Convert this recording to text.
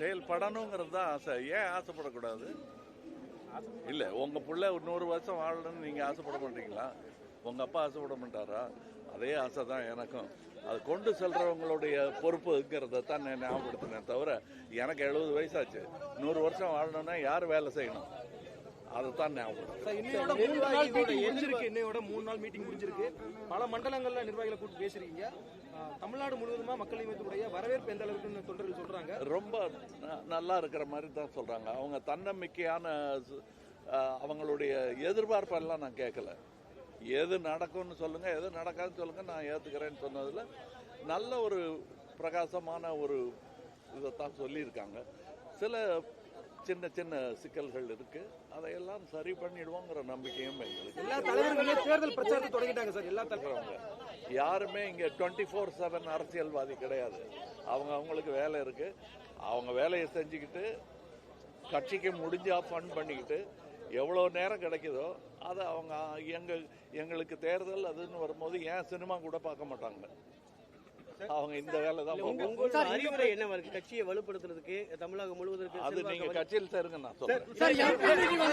செயல்படணுங்கிறது தான் ஆசை. ஏன் ஆசைப்படக்கூடாது? இல்லை உங்கள் பிள்ளை நூறு வருஷம் வாழணும்னு நீங்கள் ஆசைப்பட மாட்டீங்களா? உங்கள் அப்பா ஆசைப்பட மாட்டாரா? அதே ஆசை தான் எனக்கும். அது கொண்டு செல்றவங்களுடைய பொறுப்புங்கிறத தான் நான் ஞாபகப்படுத்தினேன் தவிர எனக்கு எழுபது வயசாச்சு. நூறு வருஷம் வாழணும்னா யார் வேலை செய்யணும்? அதை தான் ஞாபகம் இன்னையோட மூணு நாள் மீட்டிங் முடிஞ்சிருக்கு. இன்னையோட மூணு நாள் மீட்டிங் முடிஞ்சிருக்கு. பல மண்டலங்கள்ல நிர்வாகிகளை கூப்பிட்டு பேசுறீங்க ஆஹ், தமிழ்நாடு முழுவதுமா மக்கள் இயக்கத்துடைய வரவேற்பு எந்த அளவுக்குன்னு தொண்டர்கள் சொல்றாங்க? ரொம்ப ந- நல்லா இருக்கிற மாதிரி தான் சொல்றாங்க. அவங்க தன்னம்பிக்கையான அவங்களுடைய எதிர்பார்ப்பெல்லாம் நான் கேட்கல. எது நடக்கும்னு சொல்லுங்க எது நடக்காதுன்னு சொல்லுங்க நான் ஏத்துக்கிறேன்னு சொன்னதுல நல்ல ஒரு பிரகாசமான ஒரு இதைத்தான் சொல்லியிருக்காங்க. சில சின்ன சின்ன சிக்கல்கள் இருக்கு. அதையெல்லாம் சரி பண்ணிடுவோங்கிற நம்பிக்கையும் எங்களுக்கு எல்லா தலைவர்களுமே தேர்தல் பிரச்சாரத்தை தொடங்கிட்டாங்க சார் எல்லா தலைவரும் இருக்கிறவங்க. யாருமே இங்க டுவெண்ட்டி ஃபோர் செவன் அரசியல்வாதி கிடையாது. அவங்க அவங்களுக்கு வேலை இருக்கு. அவங்க வேலையை செஞ்சுக்கிட்டு கட்சிக்கு முடிஞ்சா ஃபண்ட் பண்ணிக்கிட்டு எவ்வளோ நேரம் கிடைக்குதோ அதை அவங்க எங்க எங்களுக்கு தேர்தல் அதுன்னு வரும்போது ஏன் சினிமா கூட பார்க்க மாட்டாங்க. அவங்க இந்த வேலை தான் உங்களோட அறிவுரை என்ன இருக்கு கட்சியை வலுப்படுத்துறதுக்கு தமிழகம் முழுவதற்கு அது நீங்க கட்சியில் சேருங்க நான் சொல்றேன்.